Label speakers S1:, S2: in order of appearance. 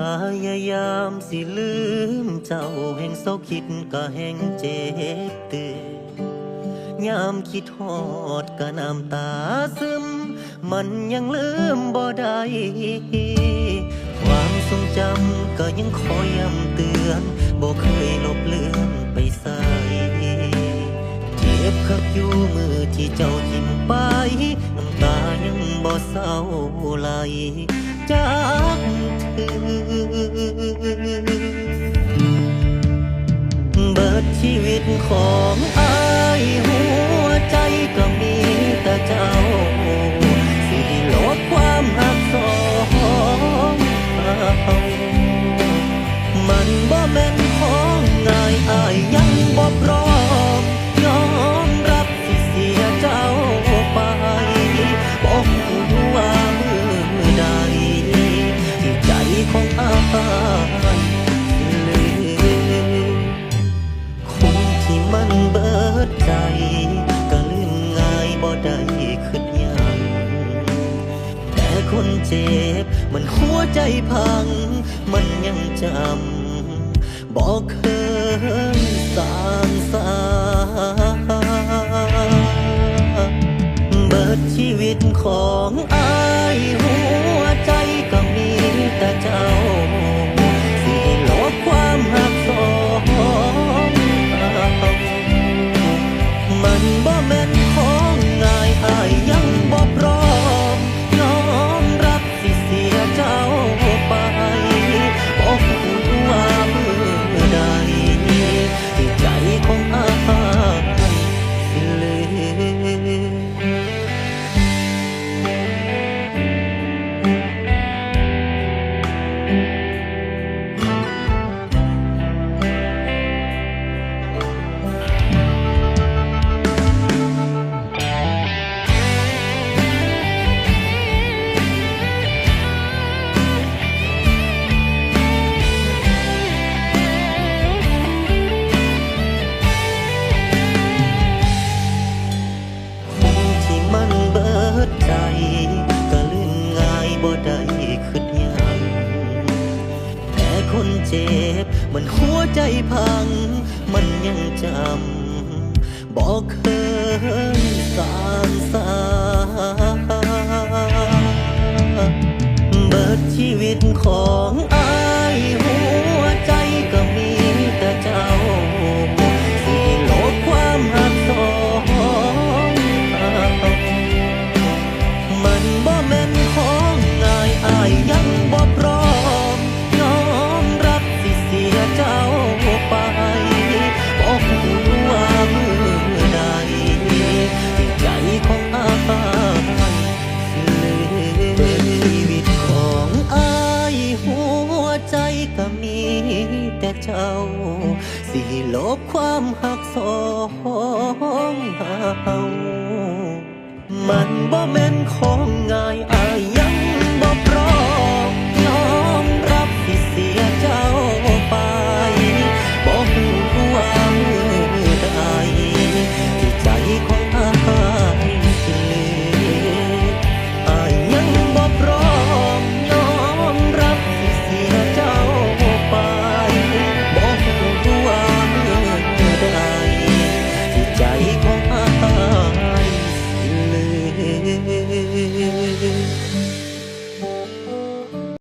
S1: พยายามสิลืมเจ้าแห่งเศร้าคิดก็แห่งเจ็บตือนยามคิดฮอดก็น้ำตาซึม มันยังลืมบ่ได้ความทรงจำก็ยังคอยย้ำเตือนบ่เคยลบเลือนไปใส่เจ็บคักอยู่มือที่เจ้าทิ่มไป น้ำตายังบ่เศร้าไหล จากเธอเบิดชีวิตของอายหัวใจก็มีแต่เจ้า ดใจก็ลืมง่ายบ่ได้คิดหยังแต่คนเจ็บมันหัวใจพัง มันยังจำบอกเคยสางสาเบิดชีวิตของอายหัวใจก็มีแต่เจ้า นของนายอายยัง ดใจก็ลืมง่ายบ่ได้คิดหยังแต่คนเจ็บมันหัวใจพัง มันยังจำบอกเคยสางสาเบิดชีวิตของอายหัว หักสองเฮามันบ่แม่นของง่ายอาย